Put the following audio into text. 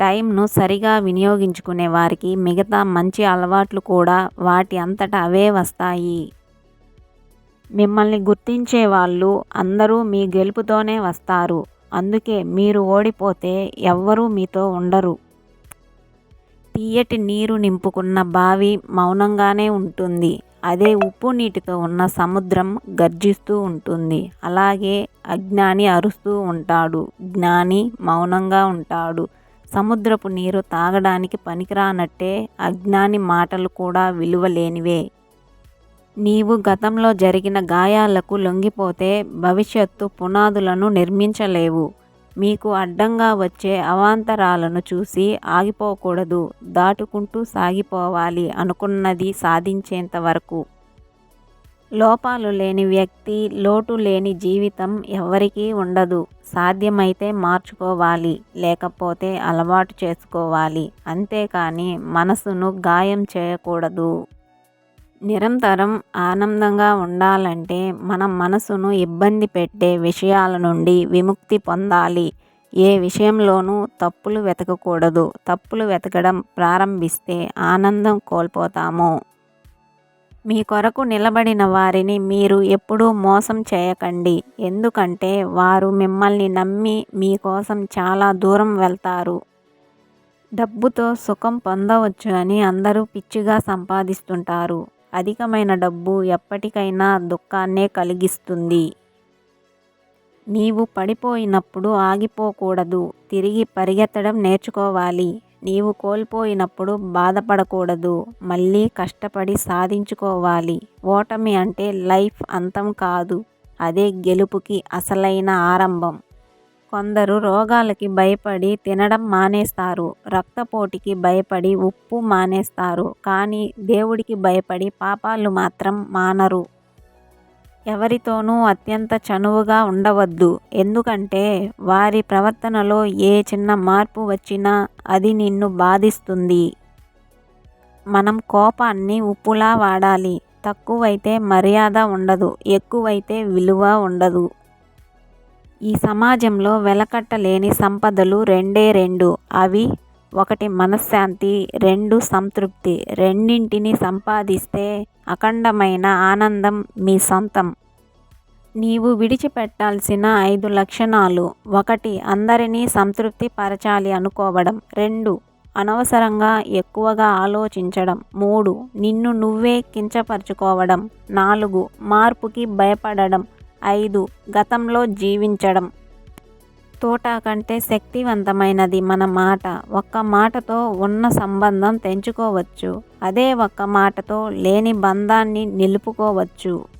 టైంను సరిగా వినియోగించుకునే వారికి మిగతా మంచి అలవాట్లు కూడా వాటి అంతట అవే వస్తాయి. మిమ్మల్ని గుర్తించే వాళ్ళు అందరూ మీ గెలుపుతోనే వస్తారు. అందుకే మీరు ఓడిపోతే ఎవ్వరూ మీతో ఉండరు. తీయటి నీరు నింపుకున్న బావి మౌనంగానే ఉంటుంది. అదే ఉప్పు నీటితో ఉన్న సముద్రం గర్జిస్తూ ఉంటుంది. అలాగే అజ్ఞాని అరుస్తూ ఉంటాడు. జ్ఞాని మౌనంగా ఉంటాడు. సముద్రపు నీరు తాగడానికి పనికిరానట్టే అజ్ఞాని మాటలు కూడా విలువలేనివే. నీవు గతంలో జరిగిన గాయాలకు లొంగిపోతే భవిష్యత్తు పునాదులను నిర్మించలేవు. మీకు అడ్డంగా వచ్చే అవాంతరాలను చూసి ఆగిపోకూడదు దాటుకుంటూ సాగిపోవాలి అనుకున్నది సాధించేంత వరకు. లోపాలు లేని వ్యక్తి లోటు లేని జీవితం ఎవరికీ ఉండదు. సాధ్యమైతే మార్చుకోవాలి లేకపోతే అలవాటు చేసుకోవాలి. అంతేకాని మనసును గాయం చేయకూడదు. నిరంతరం ఆనందంగా ఉండాలంటే మన మనసును ఇబ్బంది పెట్టే విషయాల నుండి విముక్తి పొందాలి. ఏ విషయంలోనూ తప్పులు వెతకకూడదు. తప్పులు వెతకడం ప్రారంభిస్తే ఆనందం కోల్పోతాము. మీ కొరకు నిలబడిన వారిని మీరు ఎప్పుడూ మోసం చేయకండి. ఎందుకంటే వారు మిమ్మల్ని నమ్మి మీకోసం చాలా దూరం వెళ్తారు. డబ్బుతో సుఖం పొందవచ్చు అని అందరూ పిచ్చిగా సంపాదిస్తుంటారు. అధికమైన డబ్బు ఎప్పటికైనా దుఃఖాన్నే కలిగిస్తుంది. నీవు పడిపోయినప్పుడు ఆగిపోకూడదు. తిరిగి పరిగెత్తడం నేర్చుకోవాలి. నీవు కోల్పోయినప్పుడు బాధపడకూడదు. మళ్ళీ కష్టపడి సాధించుకోవాలి. ఓటమి అంటే లైఫ్ అంతం కాదు. అదే గెలుపుకి అసలైన ఆరంభం. కొందరు రోగాలకి భయపడి తినడం మానేస్తారు. రక్తపోటుకి భయపడి ఉప్పు మానేస్తారు. కానీ దేవుడికి భయపడి పాపాలు మాత్రం మానరు. ఎవరితోనూ అత్యంత చనువుగా ఉండవద్దు. ఎందుకంటే వారి ప్రవర్తనలో ఏ చిన్న మార్పు వచ్చినా అది నిన్ను బాధిస్తుంది. మనం కోపాన్ని ఉప్పులా వాడాలి. తక్కువైతే మర్యాద ఉండదు. ఎక్కువైతే విలువ ఉండదు. ఈ సమాజంలో వెలకట్టలేని సంపదలు రెండే రెండు. అవి ఒకటి మనశ్శాంతి రెండు సంతృప్తి. రెండింటిని సంపాదిస్తే అఖండమైన ఆనందం మీ సొంతం. నీవు విడిచిపెట్టాల్సిన ఐదు లక్షణాలు. ఒకటి అందరినీ సంతృప్తి పరచాలి అనుకోవడం. రెండు అనవసరంగా ఎక్కువగా ఆలోచించడం. మూడు నిన్ను నువ్వే కించపరుచుకోవడం. నాలుగు మార్పుకి భయపడడం. ఐదు గతంలో జీవించడం. తోట కంటే శక్తివంతమైనది మన మాట. ఒక్క మాటతో ఉన్న సంబంధం తెంచుకోవచ్చు. అదే ఒక్క మాటతో లేని బంధాన్ని నిలుపుకోవచ్చు.